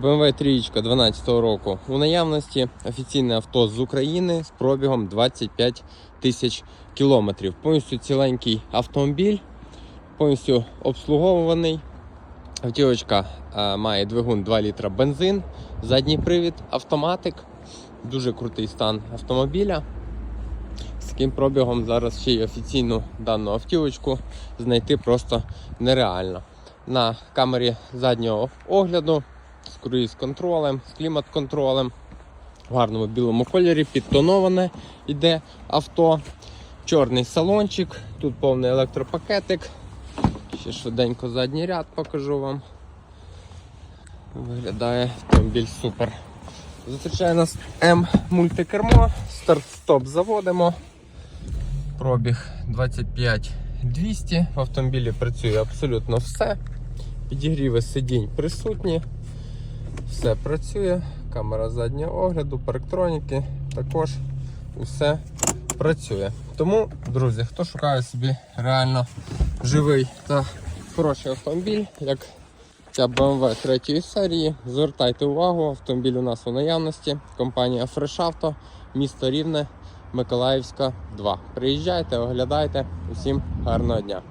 BMW 3 12 року у наявності офіційне авто з України з пробігом 25 тисяч кілометрів. Повністю ціленький автомобіль, повністю обслуговуваний. Автівочка е, має двигун 2 літра бензин, задній привід, автоматик. Дуже крутий стан автомобіля. З таким пробігом зараз ще й офіційну дану автівочку знайти просто нереально. На камері заднього огляду з круїз-контролем, з клімат-контролем. В гарному білому кольорі, підтоноване йде авто. Чорний салончик, тут повний електропакетик. Ще швиденько задній ряд покажу вам. Виглядає автомобіль супер. Зустрічає нас М мультикермо, старт-стоп заводимо. Пробіг 25 200. В автомобілі працює абсолютно все. Підігріви сидінь присутні. Все працює. Камера заднього огляду, парктроніки, також усе працює. Тому, друзі, хто шукає собі реально живий та хороший автомобіль, як ця BMW 3 серії, звертайте увагу, автомобіль у нас у наявності. Компанія Auto, місто Рівне, Миколаївська 2. Приїжджайте, оглядайте. Усім гарного дня!